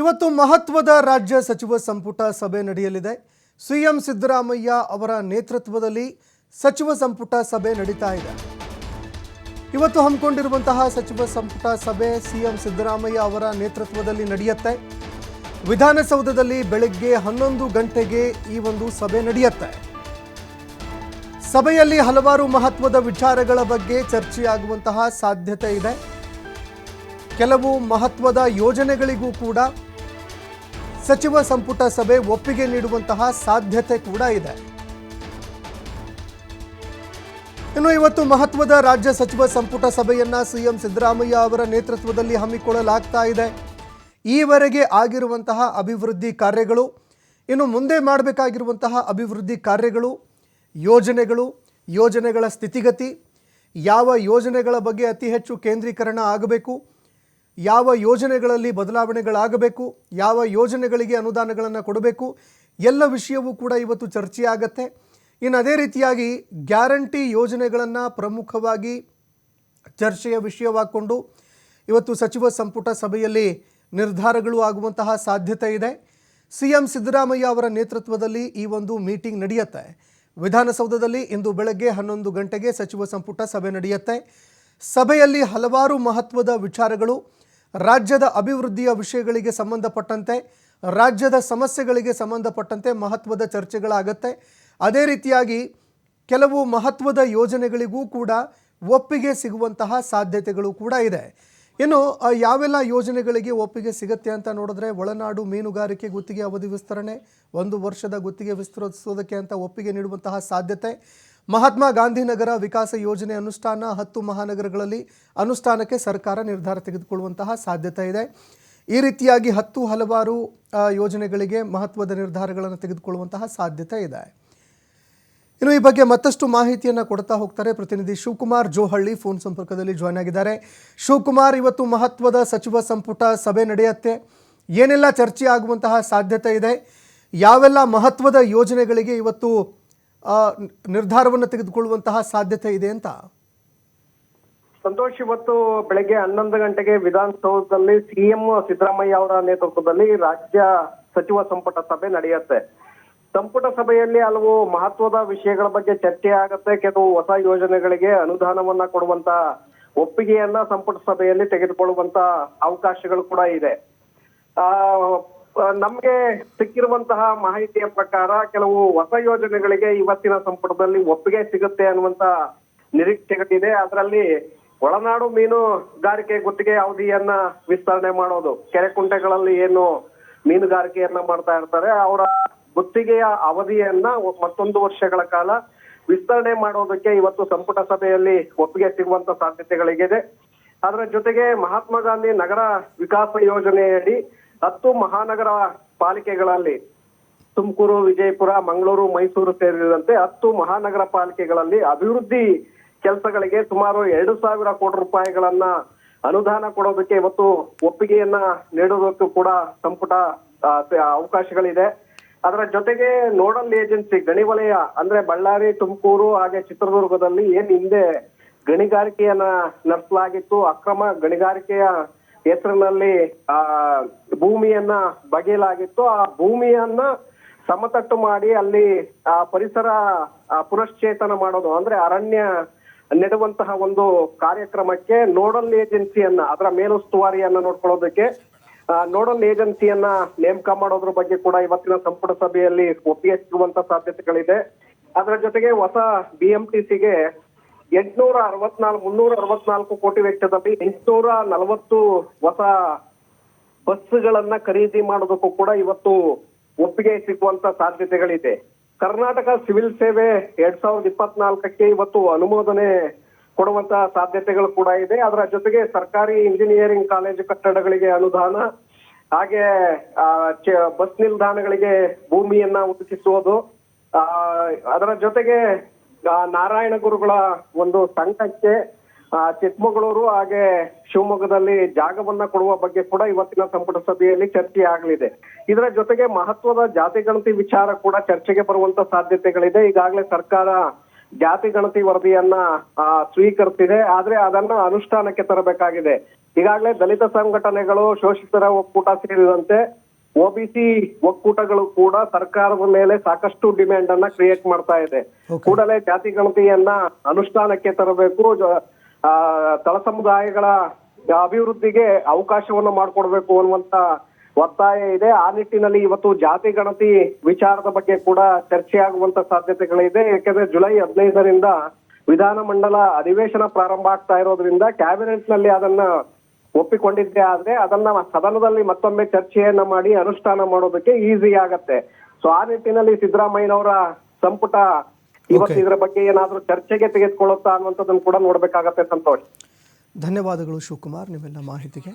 ಇವತ್ತು ಮಹತ್ವದ ರಾಜ್ಯ ಸಚಿವ ಸಂಪುಟ ಸಭೆ ನಡೆಯಲಿದೆ. ಸಿಎಂ ಸಿದ್ದರಾಮಯ್ಯ ಅವರ ನೇತೃತ್ವದಲ್ಲಿ ಸಚಿವ ಸಂಪುಟ ಸಭೆ ನಡೀತಾ ಇದೆ. ಇವತ್ತು ಹಮ್ಮಿಕೊಂಡಿರುವಂತಹ ಸಚಿವ ಸಂಪುಟ ಸಭೆ ಸಿಎಂ ಸಿದ್ದರಾಮಯ್ಯ ಅವರ ನೇತೃತ್ವದಲ್ಲಿ ನಡೆಯುತ್ತೆ. ವಿಧಾನಸೌಧದಲ್ಲಿ ಬೆಳಗ್ಗೆ ಹನ್ನೊಂದು ಗಂಟೆಗೆ ಈ ಒಂದು ಸಭೆ ನಡೆಯುತ್ತೆ. ಸಭೆಯಲ್ಲಿ ಹಲವಾರು ಮಹತ್ವದ ವಿಚಾರಗಳ ಬಗ್ಗೆ ಚರ್ಚೆಯಾಗುವಂತಹ ಸಾಧ್ಯತೆ ಇದೆ. ಕೆಲವು ಮಹತ್ವದ ಯೋಜನೆಗಳಿಗೂ ಕೂಡ ಸಚಿವ ಸಂಪುಟ ಸಭೆ ಒಪ್ಪಿಗೆ ನೀಡುವಂತಹ ಸಾಧ್ಯತೆ ಕೂಡ ಇದೆ. ಇನ್ನು ಇವತ್ತು ಮಹತ್ವದ ರಾಜ್ಯ ಸಚಿವ ಸಂಪುಟ ಸಭೆಯನ್ನ ಸಿಎಂ ಸಿದ್ದರಾಮಯ್ಯ ಅವರ ನೇತೃತ್ವದಲ್ಲಿ ಹಮ್ಮಿಕೊಳ್ಳಲಾಗ್ತಾ ಇದೆ. ಈವರೆಗೆ ಆಗಿರುವಂತಹ ಅಭಿವೃದ್ಧಿ ಕಾರ್ಯಗಳು, ಇನ್ನು ಮುಂದೆ ಮಾಡಬೇಕಾಗಿರುವಂತಹ ಅಭಿವೃದ್ಧಿ ಕಾರ್ಯಗಳು, ಯೋಜನೆಗಳು, ಯೋಜನೆಗಳ ಸ್ಥಿತಿಗತಿ, ಯಾವ ಯೋಜನೆಗಳ ಬಗ್ಗೆ ಅತಿ ಹೆಚ್ಚು ಕೇಂದ್ರೀಕರಣ ಆಗಬೇಕು ಯಾವ ಯೋಜನೆಗಳಲ್ಲಿ ಬದಲಾವಣೆಗಳಾಗಬೇಕು, ಯಾವ ಯೋಜನೆಗಳಿಗೆ ಅನುದಾನಗಳನ್ನು ಕೊಡಬೇಕು, ಎಲ್ಲ ವಿಷಯವೂ ಕೂಡ ಇವತ್ತು ಚರ್ಚೆಯಾಗತ್ತೆ. ಇನ್ನು ಅದೇ ರೀತಿಯಾಗಿ ಗ್ಯಾರಂಟಿ ಯೋಜನೆಗಳನ್ನು ಪ್ರಮುಖವಾಗಿ ಚರ್ಚೆಯ ವಿಷಯವಾಗಿಕೊಂಡು ಇವತ್ತು ಸಚಿವ ಸಂಪುಟ ಸಭೆಯಲ್ಲಿ ನಿರ್ಧಾರಗಳು ಆಗುವಂತಹ ಸಾಧ್ಯತೆ ಇದೆ. ಸಿ ಎಂ ಸಿದ್ದರಾಮಯ್ಯ ಅವರ ನೇತೃತ್ವದಲ್ಲಿ ಈ ಒಂದು ಮೀಟಿಂಗ್ ನಡೆಯುತ್ತೆ. ವಿಧಾನಸೌಧದಲ್ಲಿ ಇಂದು ಬೆಳಗ್ಗೆ ಹನ್ನೊಂದು ಗಂಟೆಗೆ ಸಚಿವ ಸಂಪುಟ ಸಭೆ ನಡೆಯುತ್ತೆ. ಸಭೆಯಲ್ಲಿ ಹಲವಾರು ಮಹತ್ವದ ವಿಚಾರಗಳು ರಾಜ್ಯದ ಅಭಿವೃದ್ಧಿಯ ವಿಷಯಗಳಿಗೆ ಸಂಬಂಧಪಟ್ಟಂತೆ, ರಾಜ್ಯದ ಸಮಸ್ಯೆಗಳಿಗೆ ಸಂಬಂಧಪಟ್ಟಂತೆ ಮಹತ್ವದ ಚರ್ಚೆಗಳಾಗತ್ತೆ. ಅದೇ ರೀತಿಯಾಗಿ ಕೆಲವು ಮಹತ್ವದ ಯೋಜನೆಗಳಿಗೂ ಕೂಡ ಒಪ್ಪಿಗೆ ಸಿಗುವಂತಹ ಸಾಧ್ಯತೆಗಳು ಕೂಡ ಇದೆ. ಇನ್ನು ಯಾವೆಲ್ಲ ಯೋಜನೆಗಳಿಗೆ ಒಪ್ಪಿಗೆ ಸಿಗುತ್ತೆ ಅಂತ ನೋಡಿದ್ರೆ, ಒಳನಾಡು ಮೀನುಗಾರಿಕೆ ಗುತ್ತಿಗೆ ಅವಧಿ ವಿಸ್ತರಣೆ, ಒಂದು ವರ್ಷದ ಗುತ್ತಿಗೆ ವಿಸ್ತರಿಸೋದಕ್ಕೆ ಅಂತ ಒಪ್ಪಿಗೆ ನೀಡುವಂತಹ ಸಾಧ್ಯತೆ. ಮಹಾತ್ಮ ಗಾಂಧಿನಗರ ವಿಕಾಸ ಯೋಜನೆ ಅನುಷ್ಠಾನ ಹತ್ತು ಮಹಾನಗರಗಳಲ್ಲಿ ಅನುಷ್ಠಾನಕ್ಕೆ ಸರ್ಕಾರ ನಿರ್ಧಾರ ತೆಗೆದುಕೊಳ್ಳುವಂತಹ ಸಾಧ್ಯತೆ ಇದೆ. ಈ ರೀತಿಯಾಗಿ ಹತ್ತು ಹಲವಾರು ಯೋಜನೆಗಳಿಗೆ ಮಹತ್ವದ ನಿರ್ಧಾರಗಳನ್ನು ತೆಗೆದುಕೊಳ್ಳುವಂತಹ ಸಾಧ್ಯತೆ ಇದೆ. ಇನ್ನು ಈ ಬಗ್ಗೆ ಮತ್ತಷ್ಟು ಮಾಹಿತಿಯನ್ನು ಕೊಡ್ತಾ ಹೋಗ್ತಾರೆ ಪ್ರತಿನಿಧಿ ಶಿವಕುಮಾರ್ ಜೋಹಳ್ಳಿ. ಫೋನ್ ಸಂಪರ್ಕದಲ್ಲಿ ಜಾಯ್ನ್ ಆಗಿದ್ದಾರೆ. ಶಿವಕುಮಾರ್, ಇವತ್ತು ಮಹತ್ವದ ಸಚಿವ ಸಂಪುಟ ಸಭೆ ನಡೆಯುತ್ತೆ. ಏನೆಲ್ಲ ಚರ್ಚೆ ಆಗುವಂತಹ ಸಾಧ್ಯತೆ ಇದೆ? ಯಾವೆಲ್ಲ ಮಹತ್ವದ ಯೋಜನೆಗಳಿಗೆ ಇವತ್ತು ನಿರ್ಧಾರವನ್ನು ತೆಗೆದುಕೊಳ್ಳುವಂತಹ ಸಾಧ್ಯತೆ ಇದೆ ಅಂತ? ಸಂತೋಷ್, ಇವತ್ತು ಬೆಳಗ್ಗೆ ಹನ್ನೊಂದು ಗಂಟೆಗೆ ವಿಧಾನಸೌಧದಲ್ಲಿ ಸಿಎಂ ಸಿದ್ದರಾಮಯ್ಯ ಅವರ ನೇತೃತ್ವದಲ್ಲಿ ರಾಜ್ಯ ಸಚಿವ ಸಂಪುಟ ಸಭೆ ನಡೆಯುತ್ತೆ. ಸಂಪುಟ ಸಭೆಯಲ್ಲಿ ಹಲವು ಮಹತ್ವದ ವಿಷಯಗಳ ಬಗ್ಗೆ ಚರ್ಚೆ ಆಗುತ್ತೆ. ಕೆಲವು ಹೊಸ ಯೋಜನೆಗಳಿಗೆ ಅನುದಾನವನ್ನ ಕೊಡುವಂತ ಒಪ್ಪಿಗೆಯನ್ನ ಸಂಪುಟ ಸಭೆಯಲ್ಲಿ ತೆಗೆದುಕೊಳ್ಳುವಂತ ಅವಕಾಶಗಳು ಕೂಡ ಇದೆ. ಆ ನಮ್ಗೆ ಸಿಕ್ಕಿರುವಂತಹ ಮಾಹಿತಿಯ ಪ್ರಕಾರ ಕೆಲವು ಹೊಸ ಯೋಜನೆಗಳಿಗೆ ಇವತ್ತಿನ ಸಂಪುಟದಲ್ಲಿ ಒಪ್ಪಿಗೆ ಸಿಗುತ್ತೆ ಅನ್ನುವಂತ ನಿರೀಕ್ಷೆಗಳಿದೆ. ಅದರಲ್ಲಿ ಒಳನಾಡು ಮೀನುಗಾರಿಕೆ ಗುತ್ತಿಗೆ ಅವಧಿಯನ್ನ ವಿಸ್ತರಣೆ ಮಾಡೋದು ಕೆರೆ ಕುಂಟೆಗಳಲ್ಲಿ ಏನು ಮೀನುಗಾರಿಕೆಯನ್ನ ಮಾಡ್ತಾ ಇರ್ತಾರೆ, ಅವರ ಗುತ್ತಿಗೆಯ ಅವಧಿಯನ್ನ ಮತ್ತೊಂದು ವರ್ಷಗಳ ಕಾಲ ವಿಸ್ತರಣೆ ಮಾಡೋದಕ್ಕೆ ಇವತ್ತು ಸಂಪುಟ ಸಭೆಯಲ್ಲಿ ಒಪ್ಪಿಗೆ ಸಿಗುವಂತ ಸಾಧ್ಯತೆಗಳಿಗಿದೆ. ಅದರ ಜೊತೆಗೆ ಮಹಾತ್ಮ ಗಾಂಧಿ ನಗರ ವಿಕಾಸ ಯೋಜನೆಯಡಿ ಹತ್ತು ಮಹಾನಗರ ಪಾಲಿಕೆಗಳಲ್ಲಿ ತುಮಕೂರು, ವಿಜಯಪುರ, ಮಂಗಳೂರು, ಮೈಸೂರು ಸೇರಿದಂತೆ ಹತ್ತು ಮಹಾನಗರ ಪಾಲಿಕೆಗಳಲ್ಲಿ ಅಭಿವೃದ್ಧಿ ಕೆಲಸಗಳಿಗೆ ಸುಮಾರು ಎರಡು ಸಾವಿರ ಕೋಟಿ ರೂಪಾಯಿಗಳನ್ನ ಅನುದಾನ ಕೊಡೋದಕ್ಕೆ ಇವತ್ತು ಒಪ್ಪಿಗೆಯನ್ನ ನೀಡೋದಕ್ಕೂ ಕೂಡ ಸಂಪುಟ ಅವಕಾಶಗಳಿದೆ. ಅದರ ಜೊತೆಗೆ ನೋಡಲ್ ಏಜೆನ್ಸಿ ಗಣಿ ವಲಯ ಅಂದ್ರೆ ಬಳ್ಳಾರಿ, ತುಮಕೂರು ಹಾಗೆ ಚಿತ್ರದುರ್ಗದಲ್ಲಿ ಏನ್ ಹಿಂದೆ ಗಣಿಗಾರಿಕೆಯನ್ನ ನಡೆಸಲಾಗಿತ್ತು, ಅಕ್ರಮ ಗಣಿಗಾರಿಕೆಯ ಹೆಸರಿನಲ್ಲಿ, ಆ ಭೂಮಿಯನ್ನ ಬಗೆಯಲಾಗಿತ್ತು. ಆ ಭೂಮಿಯನ್ನ ಸಮತಟ್ಟು ಮಾಡಿ ಅಲ್ಲಿ, ಆ ಪರಿಸರ ಪುನಶ್ಚೇತನ ಮಾಡೋದು ಅಂದ್ರೆ ಅರಣ್ಯ ನೆಡುವಂತಹ ಒಂದು ಕಾರ್ಯಕ್ರಮಕ್ಕೆ ನೋಡಲ್ ಏಜೆನ್ಸಿಯನ್ನ, ಅದರ ಮೇಲುಸ್ತುವಾರಿಯನ್ನ ನೋಡ್ಕೊಳ್ಳೋದಕ್ಕೆ ನೋಡಲ್ ಏಜೆನ್ಸಿಯನ್ನ ನೇಮಕ ಮಾಡೋದ್ರ ಬಗ್ಗೆ ಕೂಡ ಇವತ್ತಿನ ಸಂಪುಟ ಸಭೆಯಲ್ಲಿ ಒಪ್ಪಿಗೆ ಸಿಗುವಂತ ಸಾಧ್ಯತೆಗಳಿದೆ. ಅದರ ಜೊತೆಗೆ ಹೊಸ ಬಿಎಂಟಿಸಿಗೆ ಎಂಟ್ನೂರ ಅರವತ್ನಾಲ್ಕು ಮುನ್ನೂರ ಅರವತ್ನಾಲ್ಕು ಕೋಟಿ ವೆಚ್ಚದಲ್ಲಿ ಎಂಟುನೂರ ನಲವತ್ತು ಹೊಸ ಬಸ್ಗಳನ್ನ ಖರೀದಿ ಮಾಡೋದಕ್ಕೂ ಕೂಡ ಇವತ್ತು ಒಪ್ಪಿಗೆ ಸಿಗುವಂತ ಸಾಧ್ಯತೆಗಳಿದೆ. ಕರ್ನಾಟಕ ಸಿವಿಲ್ ಸೇವೆ ಎರಡ್ ಸಾವಿರದ ಇಪ್ಪತ್ನಾಲ್ಕಕ್ಕೆ ಇವತ್ತು ಅನುಮೋದನೆ ಕೊಡುವಂತ ಸಾಧ್ಯತೆಗಳು ಕೂಡ ಇದೆ. ಅದರ ಜೊತೆಗೆ ಸರ್ಕಾರಿ ಇಂಜಿನಿಯರಿಂಗ್ ಕಾಲೇಜು ಕಟ್ಟಡಗಳಿಗೆ ಅನುದಾನ, ಹಾಗೆ ಬಸ್ ನಿಲ್ದಾಣಗಳಿಗೆ ಭೂಮಿಯನ್ನ ಒದಗಿಸುವುದು ಅದರ ಜೊತೆಗೆ ನಾರಾಯಣ ಗುರುಗಳ ಒಂದು ಸಂಘಕ್ಕೆ ಚಿಕ್ಕಮಗಳೂರು ಹಾಗೆ ಶಿವಮೊಗ್ಗದಲ್ಲಿ ಜಾಗವನ್ನ ಕೊಡುವ ಬಗ್ಗೆ ಕೂಡ ಇವತ್ತಿನ ಸಂಪುಟ ಸಭೆಯಲ್ಲಿ ಚರ್ಚೆ ಆಗಲಿದೆ. ಇದರ ಜೊತೆಗೆ ಮಹತ್ವದ ಜಾತಿ ಗಣತಿ ವಿಚಾರ ಕೂಡ ಚರ್ಚೆಗೆ ಬರುವಂತ ಸಾಧ್ಯತೆಗಳಿದೆ. ಈಗಾಗಲೇ ಸರ್ಕಾರ ಜಾತಿ ಗಣತಿ ವರದಿಯನ್ನ ಸ್ವೀಕರಿಸಿದೆ. ಆದ್ರೆ ಅದನ್ನ ಅನುಷ್ಠಾನಕ್ಕೆ ತರಬೇಕಾಗಿದೆ. ಈಗಾಗಲೇ ದಲಿತ ಸಂಘಟನೆಗಳು ಶೋಷಿತರ ಒಕ್ಕೂಟ ಸೇರಿದಂತೆ ಒಬಿಸಿ ಒಕ್ಕೂಟಗಳು ಕೂಡ ಸರ್ಕಾರದ ಮೇಲೆ ಸಾಕಷ್ಟು ಡಿಮ್ಯಾಂಡ್ ಅನ್ನ ಕ್ರಿಯೇಟ್ ಮಾಡ್ತಾ ಇದೆ. ಕೂಡಲೇ ಜಾತಿ ಗಣತಿಯನ್ನ ಅನುಷ್ಠಾನಕ್ಕೆ ತರಬೇಕು. ತಳ ಸಮುದಾಯಗಳ ಅಭಿವೃದ್ಧಿಗೆ ಅವಕಾಶವನ್ನು ಮಾಡಿಕೊಡ್ಬೇಕು ಅನ್ನುವಂತ ಒತ್ತಾಯ ಇದೆ. ಆ ನಿಟ್ಟಿನಲ್ಲಿ ಇವತ್ತು ಜಾತಿ ಗಣತಿ ವಿಚಾರದ ಬಗ್ಗೆ ಕೂಡ ಚರ್ಚೆ ಆಗುವಂತ ಸಾಧ್ಯತೆಗಳಿದೆ. ಯಾಕಂದ್ರೆ ಜುಲೈ ಹದಿನೈದರಿಂದ ವಿಧಾನಮಂಡಲ ಅಧಿವೇಶನ ಪ್ರಾರಂಭ ಆಗ್ತಾ ಇರೋದ್ರಿಂದ ಕ್ಯಾಬಿನೆಟ್ನಲ್ಲಿ ಅದನ್ನ ಒಪ್ಪಿಕೊಂಡಿದ್ದೆ ಆದ್ರೆ ಅದನ್ನ ಸದನದಲ್ಲಿ ಮತ್ತೊಮ್ಮೆ ಚರ್ಚೆಯನ್ನ ಮಾಡಿ ಅನುಷ್ಠಾನ ಮಾಡೋದಕ್ಕೆ ಈಸಿ ಆಗತ್ತೆ. ಸೊ ಆ ನಿಟ್ಟಿನಲ್ಲಿ ಸಿದ್ದರಾಮಯ್ಯನವರ ಸಂಪುಟ ಇವತ್ತು ಇದರ ಬಗ್ಗೆ ಏನಾದರೂ ಚರ್ಚೆಗೆ ತೆಗೆದುಕೊಳ್ಳುತ್ತಾ ಅನ್ನುವಂಥದ್ದನ್ನು ಕೂಡ ನೋಡಬೇಕಾಗತ್ತೆ ಸಂತೋಷ್. ಧನ್ಯವಾದಗಳು ಶಿವಕುಮಾರ್ ನಿಮ್ಮೆಲ್ಲ ಮಾಹಿತಿಗೆ.